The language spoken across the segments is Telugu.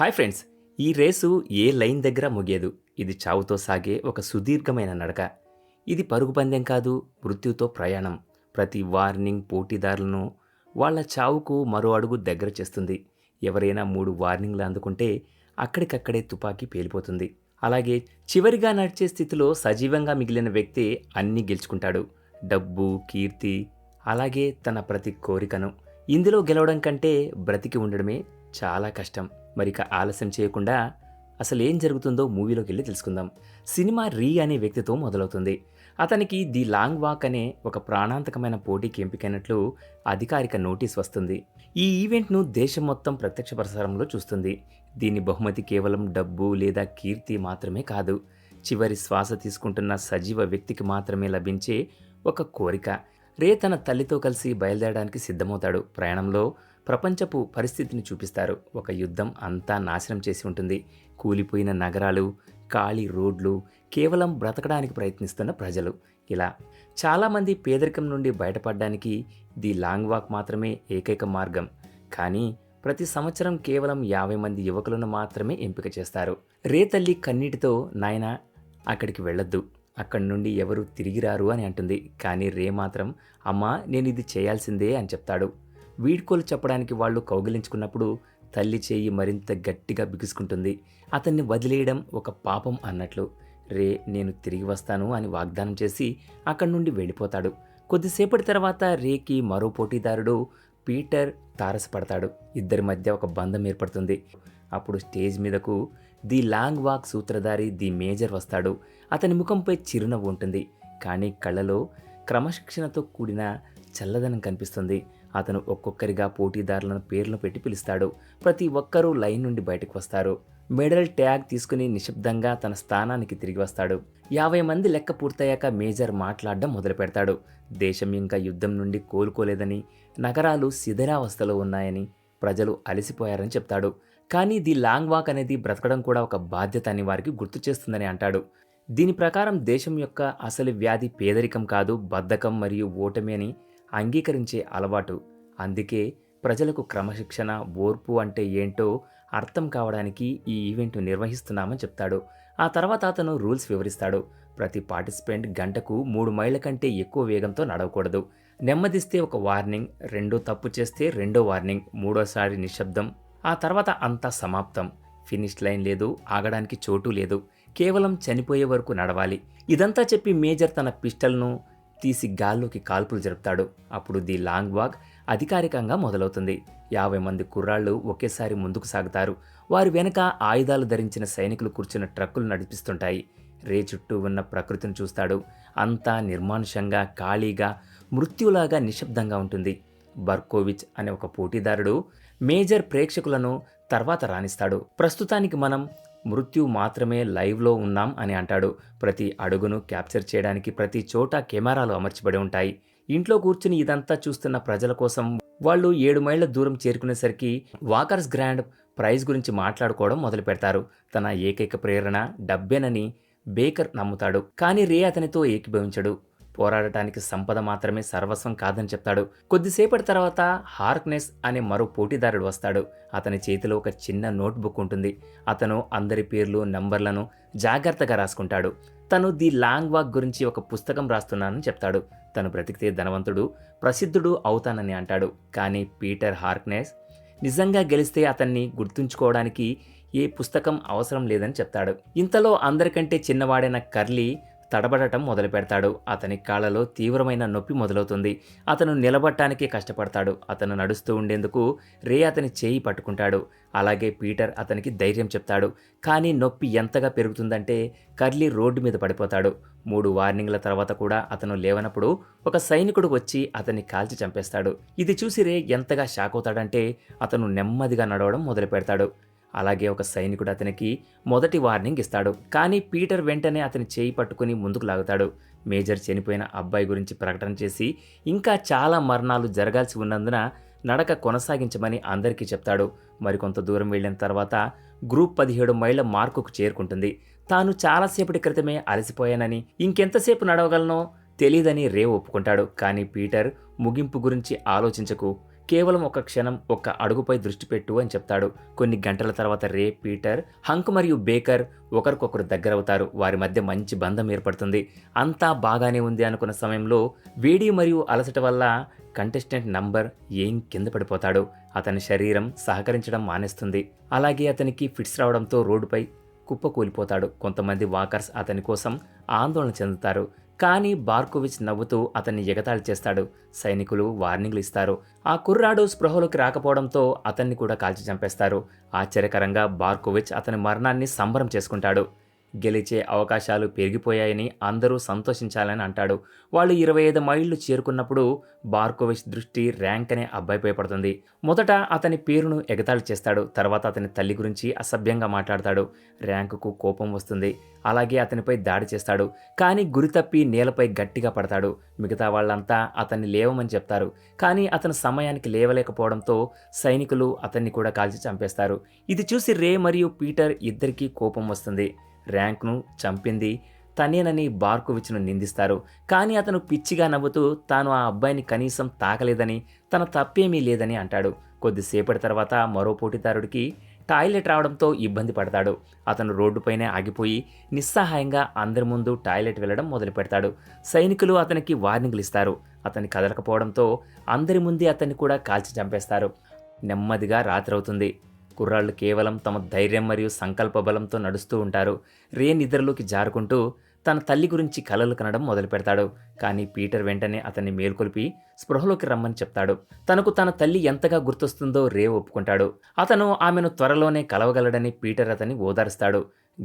హాయ్ ఫ్రెండ్స్ ఈ రేసు ఏ లైన్ దగ్గర ముగియదు. ఇది చావుతో సాగే ఒక సుదీర్ఘమైన నడక. ఇది పరుగు పందెం కాదు మృత్యుతో ప్రయాణం. ప్రతి వార్నింగ్ పోటీదారులను వాళ్ళ చావుకు మరో అడుగు దగ్గర చేస్తుంది. ఎవరైనా మూడు వార్నింగ్లు అందుకుంటే అక్కడికక్కడే తుపాకీ పేలిపోతుంది. అలాగే చివరిగా నడిచే స్థితిలో సజీవంగా మిగిలిన వ్యక్తి అన్నీ గెలుచుకుంటాడు. డబ్బు కీర్తి అలాగే తన ప్రతి కోరికను. ఇందులో గెలవడం కంటే బ్రతికి ఉండడమే చాలా కష్టం. మరిక ఆలస్యం చేయకుండా అసలు ఏం జరుగుతుందో మూవీలోకి వెళ్ళి తెలుసుకుందాం. సినిమా రీ అనే వ్యక్తితో మొదలవుతుంది. అతనికి ది లాంగ్ వాక్ అనే ఒక ప్రాణాంతకమైన పోటీకి ఎంపికైనట్లు అధికారిక నోటీస్ వస్తుంది. ఈ ఈవెంట్ను దేశం మొత్తం ప్రత్యక్ష ప్రసారంలో చూస్తుంది. దీని బహుమతి కేవలం డబ్బు లేదా కీర్తి మాత్రమే కాదు. చివరి శ్వాస తీసుకుంటున్న సజీవ వ్యక్తికి మాత్రమే లభించే ఒక కోరిక. రే తన తల్లితో కలిసి బయలుదేరడానికి సిద్ధమవుతాడు. ప్రయాణంలో ప్రపంచపు పరిస్థితిని చూపిస్తారు. ఒక యుద్ధం అంతా నాశనం చేసి ఉంటుంది. కూలిపోయిన నగరాలు ఖాళీ రోడ్లు కేవలం బ్రతకడానికి ప్రయత్నిస్తున్న ప్రజలు. ఇలా చాలామంది పేదరికం నుండి బయటపడడానికి ది లాంగ్ వాక్ మాత్రమే ఏకైక మార్గం. కానీ ప్రతి సంవత్సరం కేవలం యాభై మంది యువకులను మాత్రమే ఎంపిక చేస్తారు. రే తల్లి కన్నీటితో నాయన అక్కడికి వెళ్ళొద్దు. అక్కడి నుండి ఎవరు తిరిగి రారు అని అంటుంది. కానీ రే మాత్రం అమ్మా నేను ఇది చేయాల్సిందే అని చెప్తాడు. వీడ్కోలు చెప్పడానికి వాళ్ళు కౌగిలించుకున్నప్పుడు తల్లి చేయి మరింత గట్టిగా బిగుసుకుంటుంది. అతన్ని వదిలేయడం ఒక పాపం అన్నట్లు. రే నేను తిరిగి వస్తాను అని వాగ్దానం చేసి అక్కడి నుండి వెళ్ళిపోతాడు. కొద్దిసేపటి తర్వాత రేకి మరో పోటీదారుడు పీటర్ తారసపడతాడు. ఇద్దరి మధ్య ఒక బంధం ఏర్పడుతుంది. అప్పుడు స్టేజ్ మీదకు ది లాంగ్ వాక్ సూత్రధారి ది మేజర్ వస్తాడు. అతని ముఖంపై చిరునవ్వు ఉంటుంది. కానీ కళ్ళలో క్రమశిక్షణతో కూడిన చల్లదనం కనిపిస్తుంది. అతను ఒక్కొక్కరిగా పోటీదారులను పేర్లను పెట్టి పిలుస్తాడు. ప్రతి ఒక్కరూ లైన్ నుండి బయటకు వస్తారు. మెడల్ ట్యాగ్ తీసుకుని నిశ్శబ్దంగా తన స్థానానికి తిరిగి వస్తాడు. యాభై మంది లెక్క పూర్తయ్యాక మేజర్ మాట్లాడడం మొదలు పెడతాడు. దేశం ఇంకా యుద్ధం నుండి కోలుకోలేదని నగరాలు శిథిరావస్థలో ఉన్నాయని ప్రజలు అలసిపోయారని చెప్తాడు. కానీ ది లాంగ్ వాక్ అనేది బ్రతకడం కూడా ఒక బాధ్యత అని వారికి గుర్తు చేస్తుందని అంటాడు. దీని ప్రకారం దేశం యొక్క అసలు వ్యాధి పేదరికం కాదు బద్ధకం మరియు ఓటమి అని అంగీకరించే అలవాటు. అందుకే ప్రజలకు క్రమశిక్షణ ఓర్పు అంటే ఏంటో అర్థం కావడానికి ఈ ఈవెంట్ నిర్వహిస్తున్నామని చెప్తాడు. ఆ తర్వాత అతను రూల్స్ వివరిస్తాడు. ప్రతి పార్టిసిపెంట్ గంటకు మూడు మైళ్ళ కంటే ఎక్కువ వేగంతో నడవకూడదు. నెమ్మదిస్తే ఒక వార్నింగ్ రెండో తప్పు చేస్తే రెండో వార్నింగ్ మూడోసారి నిశ్శబ్దం ఆ తర్వాత అంతా సమాప్తం. ఫినిష్ లైన్ లేదు ఆగడానికి చోటు లేదు. కేవలం చనిపోయే వరకు నడవాలి. ఇదంతా చెప్పి మేజర్ తన పిస్టల్ను తీసి గాల్లోకి కాల్పులు జరుపుతాడు. అప్పుడు ది లాంగ్ వాక్ అధికారికంగా మొదలవుతుంది. యాభై మంది కుర్రాళ్ళు ఒకేసారి ముందుకు సాగుతారు. వారి వెనక ఆయుధాలు ధరించిన సైనికులు కూర్చున్న ట్రక్కులు నడిపిస్తుంటాయి. రే చుట్టూ ఉన్న ప్రకృతిని చూస్తాడు. అంతా నిర్మానుషంగా ఖాళీగా మృత్యులాగా నిశ్శబ్దంగా ఉంటుంది. బర్కోవిచ్ అనే ఒక పోటీదారుడు మేజర్ ప్రేక్షకులను తర్వాత రాణిస్తాడు. ప్రస్తుతానికి మనం మృత్యు మాత్రమే లైవ్లో ఉన్నాం అని అంటాడు. ప్రతి అడుగును క్యాప్చర్ చేయడానికి ప్రతి చోట కెమెరాలు అమర్చబడి ఉంటాయి. ఇంట్లో కూర్చుని ఇదంతా చూస్తున్న ప్రజల కోసం వాళ్ళు ఏడు మైళ్ళ దూరం చేరుకునేసరికి వాకర్స్ గ్రాండ్ ప్రైజ్ గురించి మాట్లాడుకోవడం మొదలు పెడతారు. తన ఏకైక ప్రేరణ డబ్బేనని బేకర్ నమ్ముతాడు. కానీ రే అతనితో ఏకీభవించడు. పోరాడటానికి సంపద మాత్రమే సర్వస్వం కాదని చెప్తాడు. కొద్దిసేపటి తర్వాత హార్క్నెస్ అనే మరో పోటీదారుడు వస్తాడు. అతని చేతిలో ఒక చిన్న నోట్బుక్ ఉంటుంది. అతను అందరి పేర్లు నంబర్లను జాగ్రత్తగా రాసుకుంటాడు. తను ది లాంగ్ వాక్ గురించి ఒక పుస్తకం రాస్తున్నానని చెప్తాడు. తను బ్రతికితే ధనవంతుడు ప్రసిద్ధుడు అవుతానని అంటాడు. కానీ పీటర్ హార్క్నెస్ నిజంగా గెలిస్తే అతన్ని గుర్తుంచుకోవడానికి ఏ పుస్తకం అవసరం లేదని చెప్తాడు. ఇంతలో అందరికంటే చిన్నవాడైన కర్లీ తడబడటం మొదలు పెడతాడు అతని కాళ్ళలో తీవ్రమైన నొప్పి మొదలవుతుంది. అతను నిలబడటానికి కష్టపడతాడు. అతను నడుస్తూ ఉండేందుకు రే అతని చేయి పట్టుకుంటాడు. అలాగే పీటర్ అతనికి ధైర్యం చెప్తాడు. కానీ నొప్పి ఎంతగా పెరుగుతుందంటే కర్లీ రోడ్డు మీద పడిపోతాడు. మూడు వార్నింగ్ల తర్వాత కూడా అతను లేవనప్పుడు ఒక సైనికుడు వచ్చి అతన్ని కాల్చి చంపేస్తాడు. ఇది చూసి రే ఎంతగా షాక్ అవుతాడంటే అతను నెమ్మదిగా నడవడం మొదలు పెడతాడు అలాగే ఒక సైనికుడు అతనికి మొదటి వార్నింగ్ ఇస్తాడు. కానీ పీటర్ వెంటనే అతని చేయి పట్టుకుని ముందుకు లాగుతాడు. మేజర్ చనిపోయిన అబ్బాయి గురించి ప్రకటన చేసి ఇంకా చాలా మరణాలు జరగాల్సి ఉన్నందున నడక కొనసాగించమని అందరికీ చెప్తాడు. మరికొంత దూరం వెళ్ళిన తర్వాత గ్రూప్ పదిహేడు మైళ్ళ మార్కుకు చేరుకుంటుంది. తాను చాలాసేపటి క్రితమే అలసిపోయానని ఇంకెంతసేపు నడవగలనో తెలియదని రే ఒప్పుకుంటాడు. కానీ పీటర్ ముగింపు గురించి ఆలోచించకు. కేవలం ఒక క్షణం ఒక అడుగుపై దృష్టి పెట్టు అని చెప్తాడు. కొన్ని గంటల తర్వాత రే పీటర్ హంక్ మరియు బేకర్ ఒకరికొకరు దగ్గరవుతారు. వారి మధ్య మంచి బంధం ఏర్పడుతుంది. అంతా బాగానే ఉంది అనుకున్న సమయంలో వేడి మరియు అలసట వల్ల కంటెస్టెంట్ నంబర్ ఏం కింద పడిపోతాడు. అతని శరీరం సహకరించడం మానేస్తుంది. అలాగే అతనికి ఫిట్స్ రావడంతో రోడ్డుపై కుప్పకూలిపోతాడు కొంతమంది వాకర్స్ అతని కోసం ఆందోళన చెందుతారు. కానీ బార్కోవిచ్ నవ్వుతూ అతన్ని ఎగతాళి చేస్తాడు. సైనికులు వార్నింగ్లు ఇస్తారు. ఆ కుర్రాడు స్పృహలోకి రాకపోవడంతో అతన్ని కూడా కాల్చి చంపేస్తారు. ఆశ్చర్యకరంగా బార్కోవిచ్ అతని మరణాన్ని సంబరం చేసుకుంటాడు. గెలిచే అవకాశాలు పెరిగిపోయాయని అందరూ సంతోషించాలని అంటాడు. వాళ్ళు ఇరవై ఐదు మైళ్ళు చేరుకున్నప్పుడు బార్కోవిచ్ దృష్టి ర్యాంక్ అనే అబ్బాయిపై పడుతుంది. మొదట అతని పేరును ఎగతాళి చేస్తాడు. తర్వాత అతని తల్లి గురించి అసభ్యంగా మాట్లాడతాడు. ర్యాంకుకు కోపం వస్తుంది. అలాగే అతనిపై దాడి చేస్తాడు. కానీ గురి తప్పి నేలపై గట్టిగా పడతాడు. మిగతా వాళ్ళంతా అతన్ని లేవమని చెప్తారు. కానీ అతను సమయానికి లేవలేకపోవడంతో సైనికులు అతన్ని కూడా కాల్చి చంపేస్తారు. ఇది చూసి రే మరియు పీటర్ ఇద్దరికీ కోపం వస్తుంది. ర్యాంక్ను చంపింది. తనేనని బార్కోవిచ్ను నిందిస్తారు. కానీ అతను పిచ్చిగా నవ్వుతూ తాను ఆ అబ్బాయిని కనీసం తాకలేదని తన తప్పేమీ లేదని అంటాడు. కొద్దిసేపటి తర్వాత మరో పోటీదారుడికి టాయిలెట్ రావడంతో ఇబ్బంది పడతాడు. అతను రోడ్డుపైనే ఆగిపోయి నిస్సహాయంగా అందరి ముందు టాయిలెట్ వెళ్ళడం మొదలు పెడతాడు. సైనికులు అతనికి వార్నింగ్లు ఇస్తారు. అతని కదలకపోవడంతో అందరి ముందే అతన్ని కూడా కాల్చి చంపేస్తారు. నెమ్మదిగా రాత్రి అవుతుంది కుర్రాళ్ళు కేవలం తమ ధైర్యం మరియు సంకల్ప బలంతో నడుస్తూ ఉంటారు. రే నిద్రలోకి జారుకుంటూ తన తల్లి గురించి కలలు కనడం మొదలు పెడతాడు కానీ పీటర్ వెంటనే అతన్ని మేల్కొల్పి స్పృహలోకి రమ్మని చెప్తాడు. తనకు తన తల్లి ఎంతగా గుర్తొస్తుందో రే ఒప్పుకుంటాడు. అతను ఆమెను త్వరలోనే కలవగలడని పీటర్ అతన్ని ఓదారుస్తాడు.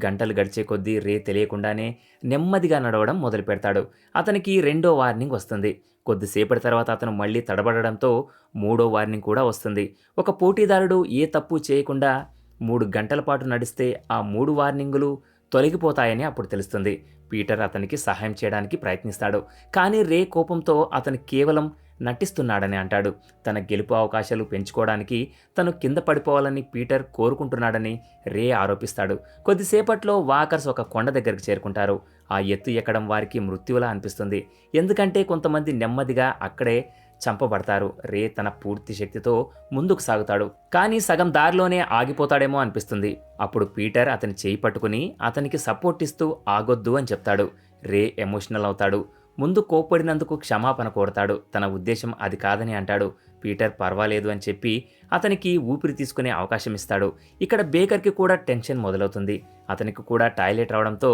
గంటలు గడిచే కొద్దీ రే తెలియకుండానే నెమ్మదిగా నడవడం మొదలు పెడతాడు అతనికి రెండో వార్నింగ్ వస్తుంది. కొద్దిసేపటి తర్వాత అతను మళ్ళీ తడబడడంతో మూడో వార్నింగ్ కూడా వస్తుంది. ఒక పోటీదారుడు ఏ తప్పు చేయకుండా మూడు గంటల పాటు నడిస్తే ఆ మూడు వార్నింగులు తొలగిపోతాయని అప్పుడు తెలుస్తుంది. పీటర్ అతనికి సహాయం చేయడానికి ప్రయత్నిస్తాడు. కానీ రే కోపంతో అతను కేవలం నటిస్తున్నాడని అంటాడు. తన గెలుపు అవకాశాలు పెంచుకోవడానికి తను కింద పడిపోవాలని పీటర్ కోరుకుంటున్నాడని రే ఆరోపిస్తాడు. కొద్దిసేపట్లో వాకర్స్ ఒక కొండ దగ్గరికి చేరుకుంటారు. ఆ ఎత్తు ఎక్కడం వారికి మృత్యువులా అనిపిస్తుంది. ఎందుకంటే కొంతమంది నెమ్మదిగా అక్కడే చంపబడతారు. రే తన పూర్తి శక్తితో ముందుకు సాగుతాడు. కానీ సగం దారిలోనే ఆగిపోతాడేమో అనిపిస్తుంది. అప్పుడు పీటర్ అతని చేయి పట్టుకుని అతనికి సపోర్ట్ ఇస్తూ ఆగొద్దు అని చెప్తాడు. రే ఎమోషనల్ అవుతాడు. ముందు కోప్పడినందుకు క్షమాపణ కోరతాడు. తన ఉద్దేశం అది కాదని అంటాడు. పీటర్ పర్వాలేదు అని చెప్పి అతనికి ఊపిరి తీసుకునే అవకాశం ఇస్తాడు. ఇక్కడ బేకర్కి కూడా టెన్షన్ మొదలవుతుంది. అతనికి కూడా టాయిలెట్ రావడంతో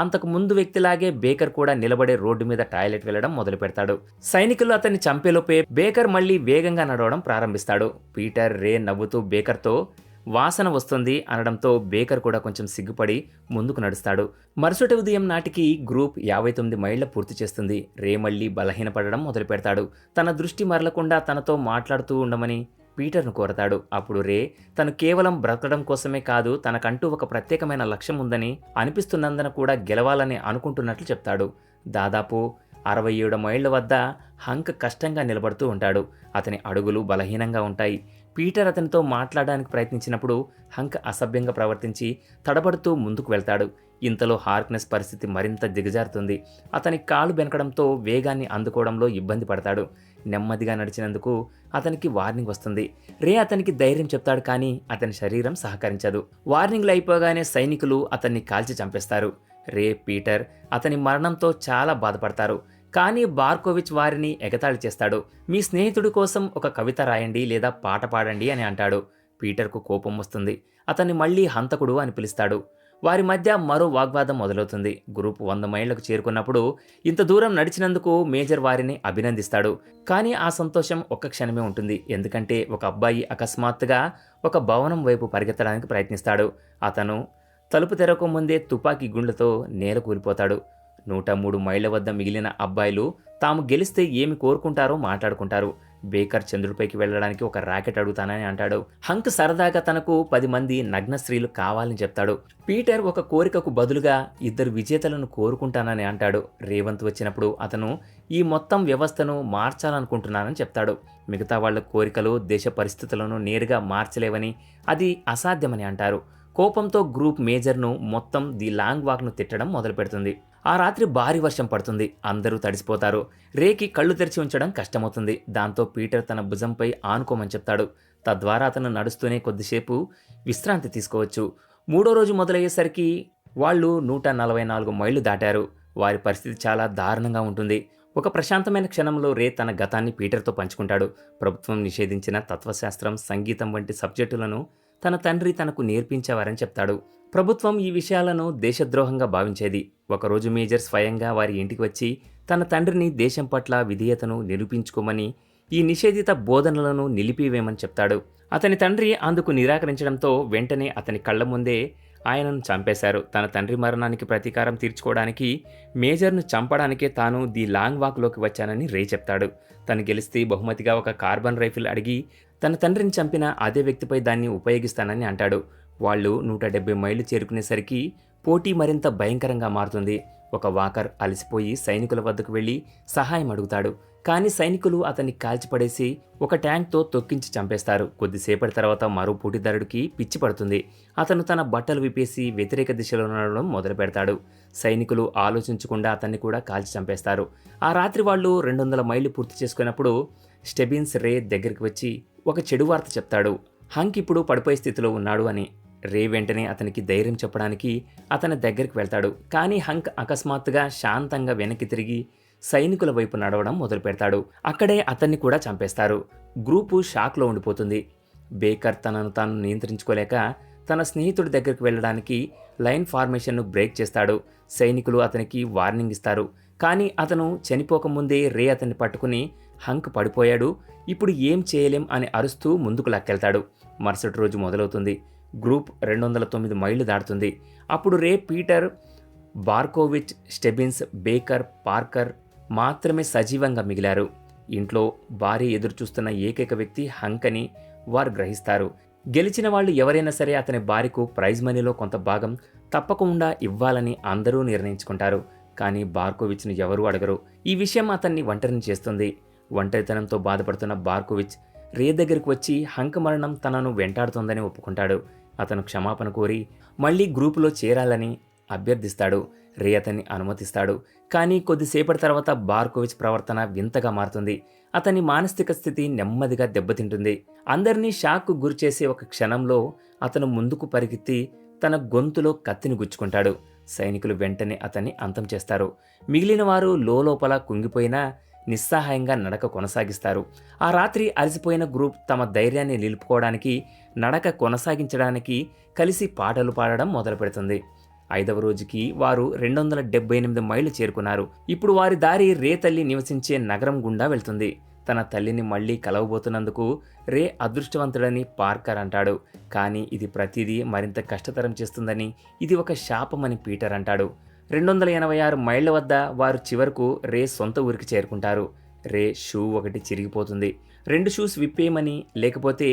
అంతకు ముందు వ్యక్తిలాగే బేకర్ కూడా నిలబడే రోడ్డు మీద టాయిలెట్ వెళ్ళడం మొదలు పెడతాడు సైనికులు అతన్ని చంపేలోపే బేకర్ మళ్ళీ వేగంగా నడవడం ప్రారంభిస్తాడు. పీటర్ రే నవ్వుతూ బేకర్తో వాసన వస్తుంది అనడంతో బేకర్ కూడా కొంచెం సిగ్గుపడి ముందుకు నడుస్తాడు. మరుసటి ఉదయం నాటికి గ్రూప్ యాభై తొమ్మిది మైళ్ళ పూర్తి చేస్తుంది. రే మళ్ళీ బలహీనపడడం మొదలు పెడతాడు. తన దృష్టి మరలకుండా తనతో మాట్లాడుతూ ఉండమని పీటర్ను కోరతాడు. అప్పుడు రే తను కేవలం బ్రతకడం కోసమే కాదు తనకంటూ ఒక ప్రత్యేకమైన లక్ష్యం ఉందని అనిపిస్తున్నందున కూడా గెలవాలని అనుకుంటున్నట్లు చెప్తాడు. దాదాపు అరవై ఏడు మైళ్ళ వద్ద హంక్ కష్టంగా నిలబడుతూ ఉంటాడు. అతని అడుగులు బలహీనంగా ఉంటాయి. పీటర్ అతనితో మాట్లాడడానికి ప్రయత్నించినప్పుడు హంక్ అసభ్యంగా ప్రవర్తించి తడబడుతూ ముందుకు వెళ్తాడు. ఇంతలో హార్క్నెస్ పరిస్థితి మరింత దిగజారుతుంది. అతని కాలు బెనకడంతో వేగాన్ని అందుకోవడంలో ఇబ్బంది పడతాడు. నెమ్మదిగా నడిచినందుకు అతనికి వార్నింగ్ వస్తుంది. రే అతనికి ధైర్యం చెప్తాడు కానీ అతని శరీరం సహకరించదు. వార్నింగ్లు అయిపోగానే సైనికులు అతన్ని కాల్చి చంపేస్తారు. రే పీటర్ అతని మరణంతో చాలా బాధపడతారు. కానీ బార్కోవిచ్ వారిని ఎగతాళి చేస్తాడు. మీ స్నేహితుడి కోసం ఒక కవిత రాయండి లేదా పాట పాడండి అని అంటాడు. పీటర్కు కోపం వస్తుంది. అతన్ని మళ్ళీ హంతకుడు అని పిలుస్తాడు. వారి మధ్య మరో వాగ్వాదం మొదలవుతుంది. గ్రూప్ వంద మైళ్ళకు చేరుకున్నప్పుడు ఇంత దూరం నడిచినందుకు మేజర్ వారిని అభినందిస్తాడు. కానీ ఆ సంతోషం ఒక్క క్షణమే ఉంటుంది. ఎందుకంటే ఒక అబ్బాయి అకస్మాత్తుగా ఒక భవనం వైపు పరిగెత్తడానికి ప్రయత్నిస్తాడు. అతను తలుపు తెరక ముందే తుపాకీ గుండ్లతో నేల కూలిపోతాడు. నూట మూడు మైళ్ళ వద్ద మిగిలిన అబ్బాయిలు తాము గెలిస్తే ఏమి కోరుకుంటారో మాట్లాడుకుంటారు. బేకర్ చంద్రుడిపైకి వెళ్ళడానికి ఒక రాకెట్ అడుగుతానని అంటాడు. హంక్ సరదాగా తనకు పది మంది నగ్న స్త్రీలు కావాలని చెప్తాడు. పీటర్ ఒక కోరికకు బదులుగా ఇద్దరు విజేతలను కోరుకుంటానని అంటాడు. రేవంత్ వచ్చినప్పుడు అతను ఈ మొత్తం వ్యవస్థను మార్చాలనుకుంటున్నానని చెప్తాడు. మిగతా వాళ్ళ కోరికలు దేశ పరిస్థితులను నేరుగా మార్చలేవని అది అసాధ్యమని అంటారు. కోపంతో గ్రూప్ మేజర్ను మొత్తం ది లాంగ్ వాక్ను తిట్టడం మొదలు పెడుతుంది ఆ రాత్రి భారీ వర్షం పడుతుంది. అందరూ తడిసిపోతారు. రేకి కళ్ళు తెరిచి ఉంచడం కష్టమవుతుంది. దాంతో పీటర్ తన భుజంపై ఆనుకోమని చెప్తాడు. తద్వారా అతను నడుస్తూనే కొద్దిసేపు విశ్రాంతి తీసుకోవచ్చు. మూడో రోజు మొదలయ్యేసరికి వాళ్ళు నూట నలభై నాలుగు మైళ్ళు దాటారు. వారి పరిస్థితి చాలా దారుణంగా ఉంటుంది. ఒక ప్రశాంతమైన క్షణంలో రే తన గతాన్ని పీటర్తో పంచుకుంటాడు. ప్రభుత్వం నిషేధించిన తత్వశాస్త్రం సంగీతం వంటి సబ్జెక్టులను తన తండ్రి తనకు నేర్పించేవారని చెప్తాడు. ప్రభుత్వం ఈ విషయాలను దేశద్రోహంగా భావించేది. ఒకరోజు మేజర్ స్వయంగా వారి ఇంటికి వచ్చి తన తండ్రిని దేశం పట్ల విధేయతను నిరూపించుకోమని ఈ నిషేధిత బోధనలను నిలిపివేయమని చెప్తాడు. అతని తండ్రి అందుకు నిరాకరించడంతో వెంటనే అతని కళ్ళ ముందే ఆయనను చంపేశారు. తన తండ్రి మరణానికి ప్రతీకారం తీర్చుకోవడానికి మేజర్ను చంపడానికే తాను ది లాంగ్ వాక్లోకి వచ్చానని రే చెప్తాడు. తను గెలిస్తే బహుమతిగా ఒక కార్బన్ రైఫిల్ అడిగి తన తండ్రిని చంపిన అదే వ్యక్తిపై దాన్ని ఉపయోగిస్తానని అంటాడు. వాళ్ళు నూట డెబ్బై మైళ్ళు చేరుకునేసరికి పోటీ మరింత భయంకరంగా మారుతుంది. ఒక వాకర్ అలసిపోయి సైనికుల వద్దకు వెళ్ళి సహాయం అడుగుతాడు. కానీ సైనికులు అతన్ని కాల్చిపడేసి ఒక ట్యాంక్తో తొక్కించి చంపేస్తారు. కొద్దిసేపటి తర్వాత మరో పోటీదారుడికి పిచ్చి పడుతుంది. అతను తన బట్టలు విప్పేసి వ్యతిరేక దిశలో నడవడం మొదలు పెడతాడు. సైనికులు ఆలోచించకుండా అతన్ని కూడా కాల్చి చంపేస్తారు. ఆ రాత్రి వాళ్ళు రెండు వందల మైళ్ళు పూర్తి చేసుకున్నప్పుడు స్టెబిన్స్ రే దగ్గరికి వచ్చి ఒక చెడు వార్త చెప్తాడు. హంక్ ఇప్పుడు పడిపోయే స్థితిలో ఉన్నాడు అని. రే వెంటనే అతనికి ధైర్యం చెప్పడానికి అతని దగ్గరికి వెళ్తాడు. కానీ హంక్ అకస్మాత్తుగా శాంతంగా వెనక్కి తిరిగి సైనికుల వైపు నడవడం మొదలు పెడతాడు అక్కడే అతన్ని కూడా చంపేస్తారు. గ్రూపు షాక్లో ఉండిపోతుంది. బేకర్ తనను తాను నియంత్రించుకోలేక తన స్నేహితుడి దగ్గరికి వెళ్ళడానికి లైన్ ఫార్మేషన్ను బ్రేక్ చేస్తాడు. సైనికులు అతనికి వార్నింగ్ ఇస్తారు. కానీ అతను చనిపోకముందే రే అతన్ని పట్టుకుని హంక్ పడిపోయాడు. ఇప్పుడు ఏం చేయలేం అని అరుస్తూ ముందుకు లాక్కెళ్తాడు. మరుసటి రోజు మొదలవుతుంది. గ్రూప్ రెండు వందల తొమ్మిది మైళ్ళు దాటుతుంది. అప్పుడు Ray Peter Barkovitch Stebbins Baker Parker మాత్రమే సజీవంగా మిగిలారు. ఇంట్లో భార్య ఎదురుచూస్తున్న ఏకైక వ్యక్తి హంక్ అని వారు గ్రహిస్తారు. గెలిచిన వాళ్ళు ఎవరైనా సరే అతని భార్యకు ప్రైజ్ మనీలో కొంత భాగం తప్పకుండా ఇవ్వాలని అందరూ నిర్ణయించుకుంటారు. కానీ బార్కోవిచ్ను ఎవరూ అడగరు. ఈ విషయం అతన్ని ఒంటరిని చేస్తుంది. ఒంటరితనంతో బాధపడుతున్న బార్కోవిచ్ రే దగ్గరికి వచ్చి హంకమరణం తనను వెంటాడుతోందని ఒప్పుకుంటాడు. అతను క్షమాపణ కోరి మళ్ళీ గ్రూపులో చేరాలని అభ్యర్థిస్తాడు. రే అతన్ని అనుమతిస్తాడు. కానీ కొద్దిసేపటి తర్వాత బార్కోవిచ్ ప్రవర్తన వింతగా మారుతుంది. అతని మానసిక స్థితి నెమ్మదిగా దెబ్బతింటుంది. అందరినీ షాక్కు గురిచేసే ఒక క్షణంలో అతను ముందుకు పరిగెత్తి తన గొంతులో కత్తిని గుచ్చుకుంటాడు. సైనికులు వెంటనే అతన్ని అంతం చేస్తారు. మిగిలిన వారు లోపల కుంగిపోయినా నిస్సహాయంగా నడక కొనసాగిస్తారు. ఆ రాత్రి అలసిపోయిన గ్రూప్ తమ ధైర్యాన్ని నిలుపుకోవడానికి నడక కొనసాగించడానికి కలిసి పాటలు పాడడం మొదలు పెడుతుంది ఐదవ రోజుకి వారు రెండు వందల డెబ్బై ఎనిమిది మైళ్ళు చేరుకున్నారు. ఇప్పుడు వారి దారి రే తల్లి నివసించే నగరం గుండా వెళ్తుంది. తన తల్లిని మళ్ళీ కలవబోతున్నందుకు రే అదృష్టవంతుడని పార్కర్ అంటాడు. కానీ ఇది ప్రతిదీ మరింత కష్టతరం చేస్తుందని ఇది ఒక శాపమని పీటర్ అంటాడు. రెండు వందల ఎనభై ఆరు మైళ్ళ వద్ద వారు చివరకు రే సొంత ఊరికి చేరుకుంటారు. రే షూ ఒకటి చిరిగిపోతుంది. రెండు షూస్ విప్పేయమని లేకపోతే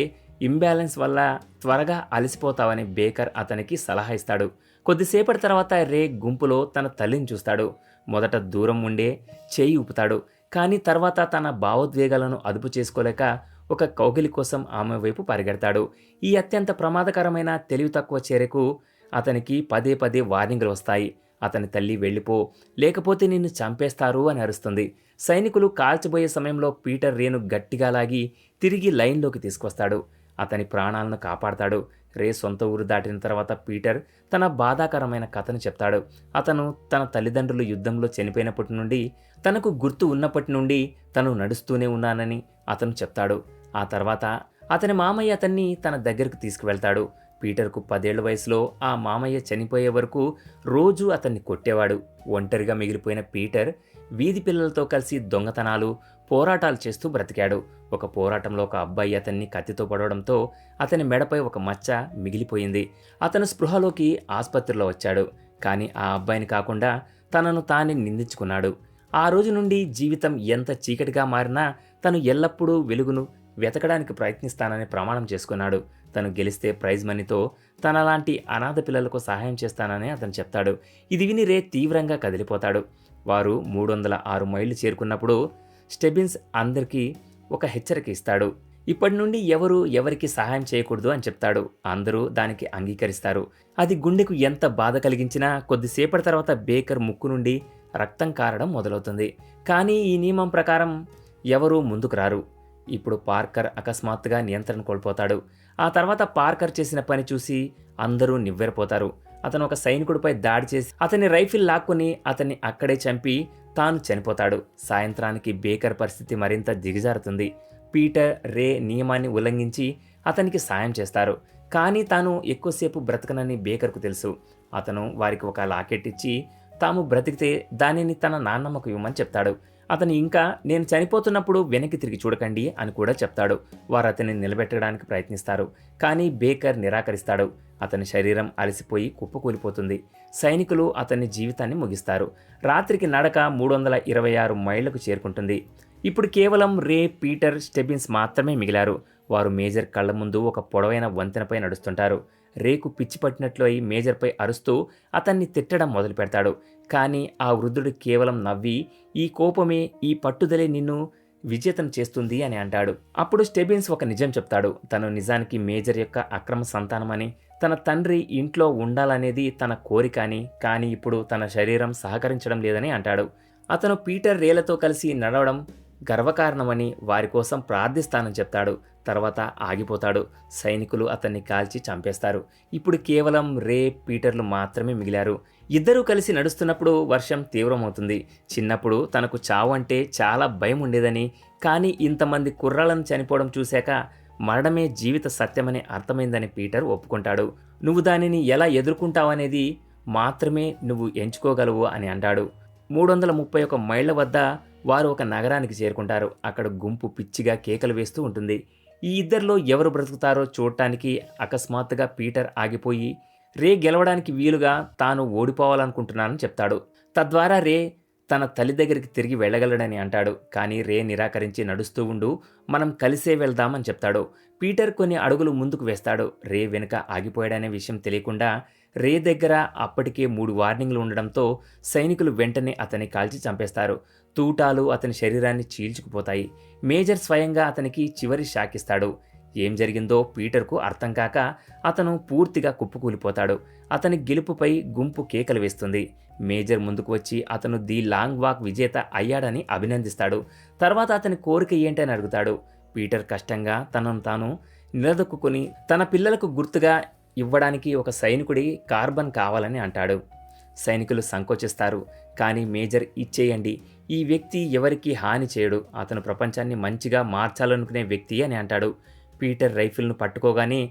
ఇంబ్యాలెన్స్ వల్ల త్వరగా అలసిపోతావని బేకర్ అతనికి సలహా ఇస్తాడు. కొద్దిసేపటి తర్వాత రే గుంపులో తన తల్లిని చూస్తాడు. మొదట దూరం ఉండే చేయి ఊపుతాడు. కానీ తర్వాత తన భావోద్వేగాలను అదుపు చేసుకోలేక ఒక కౌగిలి కోసం ఆమె వైపు పరిగెడతాడు. ఈ అత్యంత ప్రమాదకరమైన తెలివి తక్కువ చేరకు అతనికి పదే పదే వార్నింగ్లు వస్తాయి. అతని తల్లి వెళ్ళిపో లేకపోతే నిన్ను చంపేస్తారు అని అరుస్తుంది. సైనికులు కాల్చబోయే సమయంలో పీటర్ రేను గట్టిగా లాగి తిరిగి లైన్లోకి తీసుకొస్తాడు. అతని ప్రాణాలను కాపాడతాడు. రే సొంత ఊరు దాటిన తర్వాత పీటర్ తన బాధాకరమైన కథను చెప్తాడు. అతను తన తల్లిదండ్రులు యుద్ధంలో చనిపోయినప్పటి నుండి తనకు గుర్తు ఉన్నప్పటి నుండి తను నడుస్తూనే ఉన్నానని అతను చెప్తాడు. ఆ తర్వాత అతని మామయ్య అతన్ని తన దగ్గరకు తీసుకువెళ్తాడు. పీటర్కు పదేళ్ళ వయసులో ఆ మామయ్య చనిపోయే వరకు రోజూ అతన్ని కొట్టేవాడు. ఒంటరిగా మిగిలిపోయిన పీటర్ వీధి పిల్లలతో కలిసి దొంగతనాలు పోరాటాలు చేస్తూ బ్రతికాడు. ఒక పోరాటంలో ఒక అబ్బాయి అతన్ని కత్తితో పడవడంతో అతని మెడపై ఒక మచ్చ మిగిలిపోయింది. అతను స్పృహలోకి ఆసుపత్రిలో వచ్చాడు. కానీ ఆ అబ్బాయిని కాకుండా తనను తానే నిందించుకున్నాడు. ఆ రోజు నుండి జీవితం ఎంత చీకటిగా మారినా తను ఎల్లప్పుడూ వెలుగును వెతకడానికి ప్రయత్నిస్తానని ప్రమాణం చేసుకున్నాడు. తను గెలిస్తే ప్రైజ్ మనీతో తనలాంటి అనాథ పిల్లలకు సహాయం చేస్తానని అతను చెప్తాడు. ఇది విని రే తీవ్రంగా కదిలిపోతాడు. వారు మూడు వందల ఆరు మైళ్ళు చేరుకున్నప్పుడు స్టెబిన్స్ అందరికీ ఒక హెచ్చరిక ఇస్తాడు. ఇప్పటి నుండి ఎవరు ఎవరికి సహాయం చేయకూడదు అని చెప్తాడు. అందరూ దానికి అంగీకరిస్తారు. అది గుండెకు ఎంత బాధ కలిగించినా కొద్దిసేపటి తర్వాత బేకర్ ముక్కు నుండి రక్తం కారడం మొదలవుతుంది. కానీ ఈ నియమం ప్రకారం ఎవరూ ముందుకు రారు. ఇప్పుడు పార్కర్ అకస్మాత్తుగా నియంత్రణ కోల్పోతాడు. ఆ తర్వాత పార్కర్ చేసిన పని చూసి అందరూ నివ్వెరపోతారు. అతను ఒక సైనికుడిపై దాడి చేసి అతని రైఫిల్ లాక్కొని అతన్ని అక్కడే చంపి తాను చనిపోతాడు. సాయంత్రానికి బేకర్ పరిస్థితి మరింత దిగజారుతుంది. పీటర్ రే నియమాన్ని ఉల్లంఘించి అతనికి సాయం చేస్తారు. కానీ తాను ఎక్కువసేపు బ్రతకనని బేకర్కు తెలుసు. అతను వారికి ఒక లాకెట్ ఇచ్చి తాము బ్రతికితే దానిని తన నాన్నమ్మకు ఇవ్వమని చెప్తాడు. అతను ఇంకా నేను చనిపోతున్నప్పుడు వెనక్కి తిరిగి చూడకండి అని కూడా చెప్తాడు. వారు అతన్ని నిలబెట్టడానికి ప్రయత్నిస్తారు కానీ బేకర్ నిరాకరిస్తాడు. అతని శరీరం అలసిపోయి కుప్పకూలిపోతుంది. సైనికులు అతని జీవితాన్ని ముగిస్తారు. రాత్రికి నడక మూడు వందల ఇరవై ఆరు మైళ్ళకు చేరుకుంటుంది. ఇప్పుడు కేవలం రే పీటర్ స్టెబిన్స్ మాత్రమే మిగిలారు. వారు మేజర్ కళ్ళ ముందు ఒక పొడవైన వంతెనపై నడుస్తుంటారు. రేకు పిచ్చి పట్టినట్లు అయి మేజర్పై అరుస్తూ అతన్ని తిట్టడం మొదలు పెడతాడు కానీ ఆ వృద్ధుడు కేవలం నవ్వి ఈ కోపమే ఈ పట్టుదలే నిన్ను విజేతం చేస్తుంది అని అంటాడు. అప్పుడు స్టెబిన్స్ ఒక నిజం చెప్తాడు. తను నిజానికి మేజర్ యొక్క అక్రమ సంతానమని తన తండ్రి ఇంట్లో ఉండాలనేది తన కోరిక అని. కానీ ఇప్పుడు తన శరీరం సహకరించడం లేదని అంటాడు. అతను పీటర్ రేలతో కలిసి నడవడం గర్వకారణమని వారి కోసం ప్రార్థిస్తానని చెప్తాడు. తర్వాత ఆగిపోతాడు. సైనికులు అతన్ని కాల్చి చంపేస్తారు. ఇప్పుడు కేవలం రే పీటర్లు మాత్రమే మిగిలారు. ఇద్దరూ కలిసి నడుస్తున్నప్పుడు వర్షం తీవ్రమవుతుంది. చిన్నప్పుడు తనకు చావు అంటే చాలా భయం ఉండేదని కానీ ఇంతమంది కుర్రాళ్ళను చనిపోవడం చూశాక మరణమే జీవిత సత్యమని అర్థమైందని పీటర్ ఒప్పుకుంటాడు. నువ్వు దానిని ఎలా ఎదుర్కొంటావనేది మాత్రమే నువ్వు ఎంచుకోగలవు అని అంటాడు. మూడు వందల ముప్పై ఒక మైళ్ళ వద్ద వారు ఒక నగరానికి చేరుకుంటారు. అక్కడ గుంపు పిచ్చిగా కేకలు వేస్తూ ఉంటుంది. ఈ ఇద్దరిలో ఎవరు బ్రతుకుతారో చూడటానికి అకస్మాత్తుగా పీటర్ ఆగిపోయి రే గెలవడానికి వీలుగా తాను ఓడిపోవాలనుకుంటున్నానని చెప్తాడు. తద్వారా రే తన తల్లి దగ్గరికి తిరిగి వెళ్ళగలడని అంటాడు. కానీ రే నిరాకరించి నడుస్తూ ఉండు మనం కలిసే వెళ్దామని చెప్తాడు. పీటర్ కొన్ని అడుగులు ముందుకు వేస్తాడు. రే వెనుక ఆగిపోయాడనే విషయం తెలియకుండా రే దగ్గర అప్పటికే మూడు వార్నింగ్లు ఉండడంతో సైనికులు వెంటనే అతన్ని కాల్చి చంపేస్తారు. తూటాలు అతని శరీరాన్ని చీల్చుకుపోతాయి. మేజర్ స్వయంగా అతనికి చివరి షాకిస్తాడు ఏం జరిగిందో పీటర్కు అర్థం కాక అతను పూర్తిగా కుప్పకూలిపోతాడు. అతని గెలుపుపై గుంపు కేకలు వేస్తుంది. మేజర్ ముందుకు వచ్చి అతను ది లాంగ్ వాక్ విజేత అయ్యాడని అభినందిస్తాడు. తర్వాత అతని కోరిక ఏంటని అడుగుతాడు. పీటర్ కష్టంగా తనను తాను నిలదొక్కుని తన పిల్లలకు గుర్తుగా ఇవ్వడానికి ఒక సైనికుడి కార్బన్ కావాలని అంటాడు. సైనికులు సంకోచిస్తారు. కానీ మేజర్ ఇచ్చేయండి. ఈ వ్యక్తి ఎవరికి హాని చేయడు. అతను ప్రపంచాన్ని మంచిగా మార్చాలనుకునే వ్యక్తి అని అంటాడు. పీటర్ రైఫిల్ను పట్టుకోగానే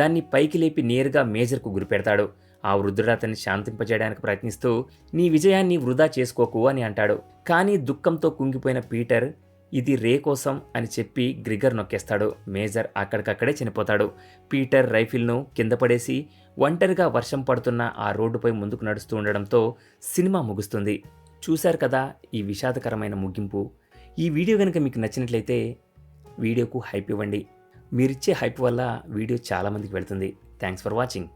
దాన్ని పైకి లేపి నేరుగా మేజర్కు గురిపెడతాడు. ఆ వృద్ధుడు అతన్ని శాంతింపజేయడానికి ప్రయత్నిస్తూ నీ విజయాన్ని వృధా చేసుకోకు అని అంటాడు. కానీ దుఃఖంతో కుంగిపోయిన పీటర్ ఇది రే కోసం అని చెప్పి గ్రిగర్ నొక్కేస్తాడు. మేజర్ అక్కడికక్కడే చనిపోతాడు. పీటర్ రైఫిల్ను కింద పడేసి ఒంటరిగా వర్షం పడుతున్న ఆ రోడ్డుపై ముందుకు నడుస్తూ ఉండడంతో సినిమా ముగుస్తుంది. చూశారు కదా ఈ విషాదకరమైన ముగింపు? ఈ వీడియో కనుక మీకు నచ్చినట్లయితే వీడియోకు హైప్ ఇవ్వండి. మీరిచ్చే హైప్ వల్ల వీడియో చాలామందికి వెళ్తుంది. Thanks for watching.